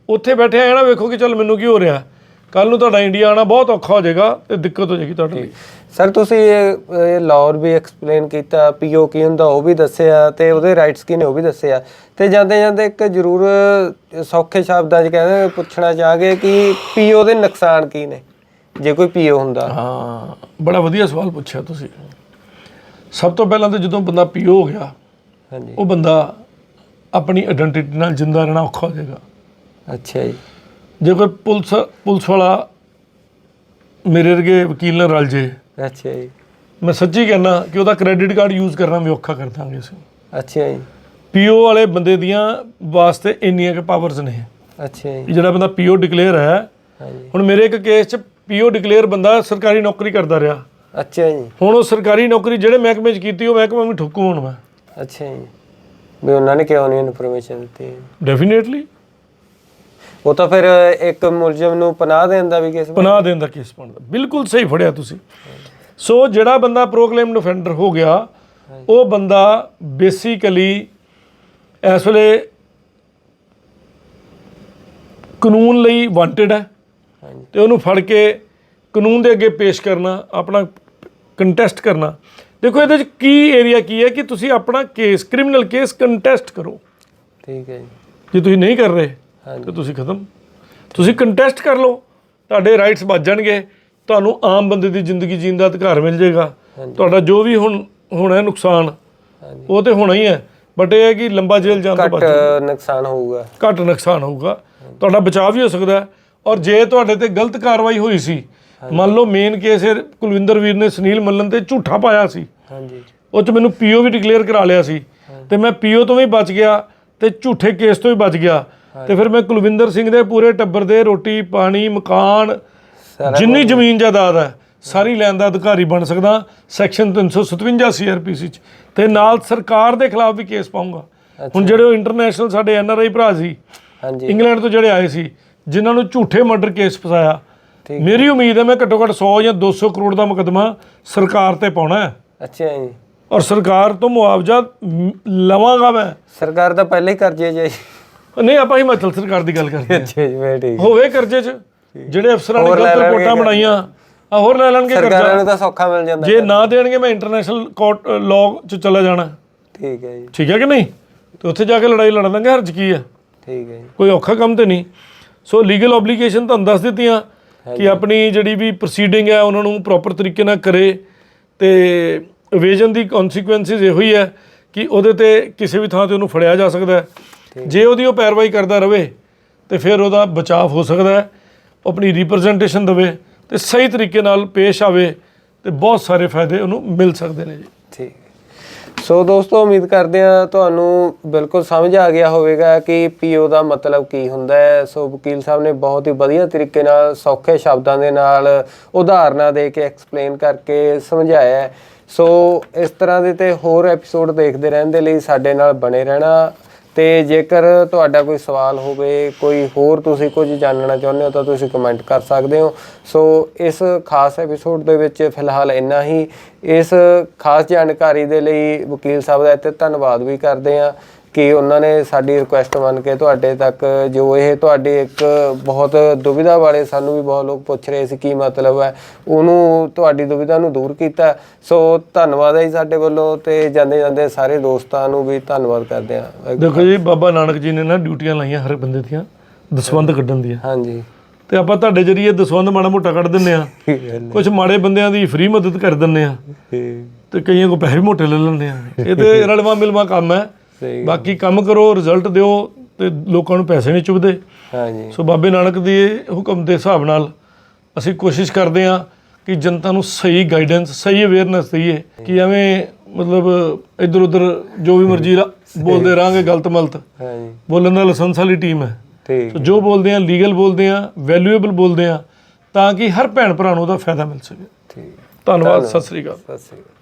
ਉੱਥੇ ਬੈਠੇ ਆਏ ਨਾ ਵੇਖੋ ਕਿ ਚੱਲ ਮੈਨੂੰ ਕੀ ਹੋ ਰਿਹਾ। ਕੱਲ ਨੂੰ ਤੁਹਾਡਾ ਇੰਡੀਆ ਆਣਾ ਬਹੁਤ ਔਖਾ ਹੋ ਜਾਏਗਾ ਤੇ ਦਿੱਕਤ ਹੋ ਜਾਏਗੀ ਤੁਹਾਡੇ ਲਈ। ਸਰ ਤੁਸੀਂ ਇਹ ਇਹ ਲਾਅਰ ਵੀ ਐਕਸਪਲੇਨ ਕੀਤਾ ਪੀਓ ਕੀ ਹੁੰਦਾ ਉਹ ਵੀ ਦੱਸਿਆ ਤੇ ਉਹਦੇ ਰਾਈਟਸ ਕੀ ਨੇ ਉਹ ਵੀ ਦੱਸਿਆ। ਤੇ ਜਾਂਦੇ ਜਾਂਦੇ ਇੱਕ ਜ਼ਰੂਰ ਸੌਖੇ ਸ਼ਬਦਾਂ 'ਚ ਕਹਿੰਦੇ ਪੁੱਛਣਾ ਚਾਹਾਂਗੇ ਕਿ ਪੀਓ ਦੇ ਨੁਕਸਾਨ ਕੀ ਨੇ? ਜੇ ਕੋਈ ਪੀਓ ਹੁੰਦਾ। ਹਾਂ ਬੜਾ ਵਧੀਆ ਸਵਾਲ ਪੁੱਛਿਆ ਤੁਸੀਂ। ਸਭ ਤੋਂ ਪਹਿਲਾਂ ਤਾਂ ਜਦੋਂ ਬੰਦਾ ਪੀਓ ਹੋ ਗਿਆ ਹਾਂਜੀ। ਉਹ ਬੰਦਾ ਆਪਣੀ ਆਇਡੈਂਟੀਟੀ ਨਾਲ ਜਿੰਦਾ ਰਹਿਣਾ ਔਖਾ ਹੋ ਜਾਏਗਾ। ਅੱਛਾ ਜੀ। ਜੇ ਕੋਈ ਪੁਲਿਸ ਪੁਲਿਸ ਵਾਲਾ ਮੇਰੇ ਵਰਗੇ ਵਕੀਲ ਨਾਲ ਰਲ ਜੇ ਅੱਛਾ ਜੀ। ਮੈਂ ਸੱਚੀ ਕਹਿਣਾ ਕਿ ਉਹਦਾ ਕ੍ਰੈਡਿਟ ਕਾਰਡ ਯੂਜ਼ ਕਰਨਾ ਵੀ ਔਖਾ ਕਰ ਦਾਂਗੇ ਅਸੀਂ। ਅੱਛਾ ਜੀ। ਪੀਓ ਵਾਲੇ ਬੰਦੇ ਦੀਆਂ ਵਾਸਤੇ ਇੰਨੀਆਂ ਕਿ ਪਾਵਰਸ ਨੇ। ਅੱਛਾ ਜੀ। ਜਿਹੜਾ ਬੰਦਾ ਪੀਓ ਡਿਕਲੇਅਰ ਹੈ ਹੁਣ ਮੇਰੇ ਇੱਕ ਕੇਸ 'ਚ ਪੀਓ ਡਿਕਲੇਅਰ ਬੰਦਾ ਸਰਕਾਰੀ ਨੌਕਰੀ ਕਰਦਾ ਰਿਹਾ। ਅੱਛਾ ਜੀ। ਹੁਣ ਉਹ ਸਰਕਾਰੀ ਨੌਕਰੀ ਜਿਹੜੇ ਮਹਿਕਮੇ 'ਚ ਕੀਤੀ ਉਹ ਮਹਿਕਮਾ ਵੀ ਠੁੱਕੂ ਹੁਣ ਮੈਂ ਅੱਛਾ ਜੀ। ਵੀ ਉਹਨਾਂ ਨੇ ਕਿਉਂ ਨਹੀਂ ਇਨਫੋਰਮੇਸ਼ਨ ਦਿੱਤੀ। ਡੈਫੀਨੇਟਲੀ ਉਹ ਤਾਂ ਫਿਰ ਇੱਕ ਮੁਲਜ਼ਮ ਨੂੰ ਪਨਾਹ ਦੇਣ ਦਾ ਵੀ ਕੇਸ ਪਨਾਹ ਦੇਣ ਦਾ ਕੇਸ ਬਣਦਾ। ਬਿਲਕੁਲ ਸਹੀ ਫੜਿਆ ਤੁਸੀਂ। ਸੋ ਜਿਹੜਾ ਬੰਦਾ ਪ੍ਰੋਕਲੇਮਡ ਅਫੈਂਡਰ ਹੋ ਗਿਆ ਉਹ ਬੰਦਾ ਬੇਸਿਕਲੀ ਇਸ ਵੇਲੇ ਕਾਨੂੰਨ ਲਈ ਵਾਂਟਡ ਹੈ। ਤੇ ਉਹਨੂੰ ਫੜ ਕੇ ਕਾਨੂੰਨ ਦੇ ਅੱਗੇ ਪੇਸ਼ ਕਰਨਾ ਆਪਣਾ ਕੰਟੈਸਟ ਕਰਨਾ। ਦੇਖੋ ਇਹਦੇ ਚ ਕੀ ਏਰੀਆ ਕੀ ਹੈ ਕਿ ਤੁਸੀਂ ਆਪਣਾ ਕੇਸ ਕ੍ਰਿਮੀਨਲ ਕੇਸ ਕੰਟੈਸਟ ਕਰੋ। ਠੀਕ ਹੈ ਜੀ। ਜੇ ਤੁਸੀਂ ਨਹੀਂ ਕਰ ਰਹੇ ਤੇ ਤੁਸੀਂ ਖਤਮ। ਤੁਸੀਂ ਕੰਟੈਸਟ ਕਰ ਲਓ। ਤੁਹਾਡੇ ਰਾਈਟਸ ਬਚ ਜਾਣਗੇ। ਤੁਹਾਨੂੰ ਆਮ ਬੰਦੇ ਦੀ ਜ਼ਿੰਦਗੀ ਜੀਣ ਦਾ ਅਧਿਕਾਰ ਮਿਲ ਜਾਏਗਾ। ਤੁਹਾਡਾ ਜੋ ਵੀ ਹੁਣ ਹੋਣਾ ਨੁਕਸਾਨ ਉਹ ਤੇ ਹੋਣਾ ਹੀ ਹੈ। ਬਟ ਇਹ ਹੈ ਕਿ ਲੰਬਾ ਜੇਲ੍ਹ ਜਾਣ ਤੋਂ ਘੱਟ ਬਚ ਨੁਕਸਾਨ ਹੋਊਗਾ। ਘੱਟ ਨੁਕਸਾਨ ਹੋਊਗਾ। ਤੁਹਾਡਾ ਬਚਾਅ ਵੀ ਹੋ ਸਕਦਾ ਔਰ ਜੇ ਤੁਹਾਡੇ ਤੇ ਗਲਤ ਕਾਰਵਾਈ ਹੋਈ ਸੀ ਮੰਨ ਲਓ ਮੇਨ ਕੇਸ ਇਹ ਕੁਲਵਿੰਦਰ ਵੀਰ ਨੇ ਸੁਨੀਲ ਮੱਲਨ ਤੇ ਝੂਠਾ ਪਾਇਆ ਸੀ। ਹਾਂਜੀ। ਉਹ ਚ ਮੈਨੂੰ ਪੀਓ ਵੀ ਡਿਕਲੇਅਰ ਕਰਾ ਲਿਆ ਸੀ। ਤੇ ਮੈਂ ਪੀਓ ਤੋਂ ਵੀ ਬਚ ਗਿਆ ਤੇ ਝੂਠੇ ਕੇਸ ਤੋਂ ਵੀ ਬਚ ਗਿਆ। ਤੇ ਫਿਰ ਮੈਂ ਕੁਲਵਿੰਦਰ ਸਿੰਘ ਦੇ ਪੂਰੇ ਟੱਬਰ ਦੇ ਰੋਟੀ ਪਾਣੀ ਮਕਾਨ ਜਿੰਨੀ ਜ਼ਮੀਨ ਜਾਇਦਾਦ ਹੈ ਸਾਰੀ ਲੈਣ ਦਾ ਅਧਿਕਾਰੀ ਬਣ ਸਕਦਾ। ਸੈਕਸ਼ਨ 357 ਸੀਆਰਪੀਸੀ ਚ। ਤੇ ਨਾਲ ਸਰਕਾਰ ਦੇ ਖਿਲਾਫ ਵੀ ਕੇਸ ਪਾਉਂਗਾ। ਹੁਣ ਜਿਹੜੇ ਉਹ ਇੰਟਰਨੈਸ਼ਨਲ ਸਾਡੇ ਐਨਆਰਆਈ ਭਰਾ ਸੀ ਹਾਂਜੀ। ਇੰਗਲੈਂਡ ਤੋਂ ਜਿਹੜੇ ਆਏ ਸੀ ਜਿਨ੍ਹਾਂ ਨੂੰ ਝੂਠੇ ਮਰਡਰ ਕੇਸ ਫਸਾਇਆ। ਮੇਰੀ ਉਮੀਦ ਹੈ ਮੈਂ ਘੱਟੋ ਘੱਟ 100 ਜਾਂ 200 ਕਰੋੜ ਦਾ ਮੁਕੱਦਮਾ ਸਰਕਾਰ ਤੇ ਪਾਉਣਾ ਹੈ। ਅੱਛਾ ਜੀ। ਔਰ ਸਰਕਾਰ ਤੋਂ ਮੁਆਵਜ਼ਾ ਲਵਾਂਗਾ ਮੈਂ। ਸਰਕਾਰ ਤਾਂ ਪਹਿਲਾਂ ਹੀ ਕਰਜ਼ੇ 'ਚ ਹੈ ਜੀ। ਨਹੀਂ ਆਪਾਂ ਹਿਮਾਚਲ ਸਰਕਾਰ ਦੀ ਗੱਲ ਕਰਦੇ ਹਾਂ। ਅੱਛਾ ਜੀ ਮੈਂ ਠੀਕ। ਹੋਵੇ ਕਰਜ਼ੇ 'ਚ ਜਿਹੜੇ ਅਫਸਰਾਂ ਨੇ ਗਲਤ ਰਿਪੋਰਟਾਂ ਬਣਾਈਆਂ ਆ ਹੋਰ ਲੈ ਲੈਣਗੇ ਸਰਕਾਰਾਂ ਕਰਜ਼ਾ ਨੂੰ ਤਾਂ ਸੌਖਾ ਮਿਲ ਜਾਂਦਾ ਜੇ ਨਾ ਦੇਣਗੇ ਮੈਂ ਇੰਟਰਨੈਸ਼ਨਲ ਕੋਰਟ ਲਾਅ 'ਚ ਚਲਾ ਜਾਣਾ। ਠੀਕ ਹੈ ਜੀ। ਠੀਕ ਹੈ ਕਿ ਨਹੀਂ? ਤੇ ਉੱਥੇ ਜਾ ਕੇ ਲੜਾਈ ਲੜ ਲਾਂਗੇ ਹਰਜ ਕੀ ਹੈ? ਠੀਕ ਹੈ ਜੀ। ਕੋਈ ਔਖਾ ਕੰਮ ਤੇ ਨਹੀਂ। ਸੋ ਲੀਗਲ ਆਬਲੀਗੇਸ਼ਨ ਤੁਹਾਨੂੰ ਦੱਸ ਦਿੱਤੀਆਂ ਕਿ ਆਪਣੀ ਜਿਹੜੀ ਵੀ ਪ੍ਰੋਸੀਡਿੰਗ ਹੈ ਉਹਨਾਂ ਨੂੰ ਪ੍ਰੋਪਰ ਤਰੀਕੇ ਨਾਲ ਕਰੇ ਤੇ ਇਵੇਜਨ ਦੀ ਕਨਸੀਕੁਐਂਸਿਸ ਇਹੋ ਹੀ ਹੈ ਕਿ ਉਹਦੇ ਤੇ ਕਿਸੇ ਵੀ ਥਾਂ ਤੇ ਉਹਨੂੰ ਫੜਿਆ ਜਾ ਸਕਦਾ ਹੈ। ਜੇ ਉਹਦੀ ਉਹ ਪੈਰਵਾਈ ਕਰਦਾ ਰਵੇ ਤੇ ਫਿਰ ਉਹਦਾ ਬਚਾਅ ਹੋ ਸਕਦਾ ਹੈ ਆਪਣੀ ਰਿਪਰੈਜ਼ੈਂਟੇਸ਼ਨ ਦੇਵੇ ਤੇ ਸਹੀ ਤਰੀਕੇ ਨਾਲ ਪੇਸ਼ ਆਵੇ ਤੇ ਬਹੁਤ ਸਾਰੇ ਫਾਇਦੇ ਉਹਨੂੰ ਮਿਲ ਸਕਦੇ ਨੇ ਜੀ। ਠੀਕ ਸੋ ਦੋਸਤੋ ਉਮੀਦ ਕਰਦੇ ਹਾਂ ਤੁਹਾਨੂੰ ਬਿਲਕੁਲ ਸਮਝ ਆ ਗਿਆ ਹੋਵੇਗਾ ਕਿ ਪੀਓ ਦਾ ਮਤਲਬ ਕੀ ਹੁੰਦਾ ਹੈ। ਸੋ ਵਕੀਲ ਸਾਹਿਬ ਨੇ ਬਹੁਤ ਹੀ ਵਧੀਆ ਤਰੀਕੇ ਨਾਲ ਸੌਖੇ ਸ਼ਬਦਾਂ ਦੇ ਨਾਲ ਉਦਾਹਰਨਾਂ ਦੇ ਕੇ ਐਕਸਪਲੇਨ ਕਰਕੇ ਸਮਝਾਇਆ ਸੋ ਇਸ ਤਰ੍ਹਾਂ ਦੇ ਤੇ ਹੋਰ ਐਪੀਸੋਡ ਦੇਖਦੇ ਰਹਿਣ ਦੇ ਲਈ ਸਾਡੇ ਨਾਲ ਬਣੇ ਰਹਿਣਾ। ਤੇ ਜੇਕਰ ਤੁਹਾਡਾ ਕੋਈ ਸਵਾਲ ਹੋਵੇ, ਕੋਈ ਹੋਰ ਤੁਸੀਂ ਕੁਝ ਜਾਣਨਾ ਚਾਹੁੰਦੇ ਹੋ ਤਾਂ ਤੁਸੀਂ ਕਮੈਂਟ ਕਰ ਸਕਦੇ ਹੋ। ਸੋ ਇਸ ਖਾਸ ਐਪੀਸੋਡ ਦੇ ਵਿੱਚ ਫਿਲਹਾਲ ਇੰਨਾ ਹੀ। ਇਸ ਖਾਸ ਜਾਣਕਾਰੀ ਦੇ ਲਈ ਵਕੀਲ ਸਾਹਿਬ ਦਾ ਇੱਥੇ ਧੰਨਵਾਦ ਵੀ ਕਰਦੇ ਹਾਂ। ਕਿ ਉਹਨਾਂ ਨੇ ਸਾਡੀ ਰਿਕੁਐਸਟ ਮੰਨ ਕੇ ਤੁਹਾਡੇ ਤੱਕ ਜੋ ਇਹ ਤੁਹਾਡੀ ਇੱਕ ਬਹੁਤ ਦੁਵਿਧਾ ਵਾਲੇ ਸਾਨੂੰ ਵੀ ਬਹੁਤ ਲੋਕ ਪੁੱਛ ਰਹੇ ਸੀ ਕੀ ਮਤਲਬ ਹੈ ਉਹਨੂੰ ਤੁਹਾਡੀ ਦੁਵਿਧਾ ਨੂੰ ਦੂਰ ਕੀਤਾ। ਸੋ ਧੰਨਵਾਦ ਹੈ ਜੀ ਸਾਡੇ ਵੱਲੋਂ ਤੇ ਜਾਂਦੇ ਜਾਂਦੇ ਸਾਰੇ ਦੋਸਤਾਂ ਨੂੰ ਵੀ ਧੰਨਵਾਦ ਕਰਦੇ ਹਾਂ। ਦੇਖੋ ਜੀ ਬਾਬਾ ਨਾਨਕ ਜੀ ਨੇ ਨਾ ਡਿਊਟੀਆਂ ਲਾਈਆਂ ਹਰ ਬੰਦੇ ਦੀਆਂ ਦਸਵੰਧ ਕੱਢਣ ਦੀਆਂ। ਹਾਂਜੀ। ਤੇ ਆਪਾਂ ਤੁਹਾਡੇ ਜਰੀਏ ਦਸਵੰਧ ਮਾੜਾ ਮੋਟਾ ਕੱਢ ਦਿੰਨੇ ਆ ਕੁਝ ਮਾੜੇ ਬੰਦਿਆਂ ਦੀ ਫ੍ਰੀ ਮਦਦ ਕਰ ਦਿੰਨੇ ਆ ਤੇ ਕਈਆਂ ਕੋ ਪੈਸੇ ਵੀ ਮੋਟੇ ਲੈ ਲੈਂਦੇ ਆ ਇਹ ਤੇ ਰਲਵਾ ਮਿਲਵਾ ਕੰਮ ਹੈ। ਸਹੀ ਬਾਕੀ ਕੰਮ ਕਰੋ ਰਿਜ਼ਲਟ ਦਿਓ ਤੇ ਲੋਕਾਂ ਨੂੰ ਪੈਸੇ ਨਹੀਂ ਚੁਭਦੇ ਹਾਂਜੀ। ਸੋ ਬਾਬੇ ਨਾਨਕ ਦੇ ਹੁਕਮ ਦੇ ਹਿਸਾਬ ਨਾਲ ਅਸੀਂ ਕੋਸ਼ਿਸ਼ ਕਰਦੇ ਹਾਂ ਕਿ ਜਨਤਾ ਨੂੰ ਸਹੀ ਗਾਈਡੈਂਸ ਸਹੀ ਅਵੇਅਰਨੈਸ ਦਈਏ ਕਿ ਐਵੇਂ ਮਤਲਬ ਇੱਧਰ ਉੱਧਰ ਜੋ ਵੀ ਮਰਜ਼ੀ ਬੋਲਦੇ ਰਾਂਗੇ ਗਲਤ ਮਲਤ ਹਾਂਜੀ। ਬੋਲਣ ਦਾ ਲਾਇਸੈਂਸ ਵਾਲੀ ਟੀਮ ਹੈ। ਠੀਕ। ਜੋ ਬੋਲਦੇ ਆ ਲੀਗਲ ਬੋਲਦੇ ਆ ਵੈਲਿਊਏਬਲ ਬੋਲਦੇ ਆ ਤਾਂ ਕਿ ਹਰ ਭੈਣ ਭਰਾ ਨੂੰ ਉਹਦਾ ਫਾਇਦਾ ਮਿਲ ਸਕੇ। ਠੀਕ। ਧੰਨਵਾਦ। ਸਤਿ ਸ੍ਰੀ ਅਕਾਲ। ਸਤਿ ਸ਼੍ਰੀ ਅਕਾਲ।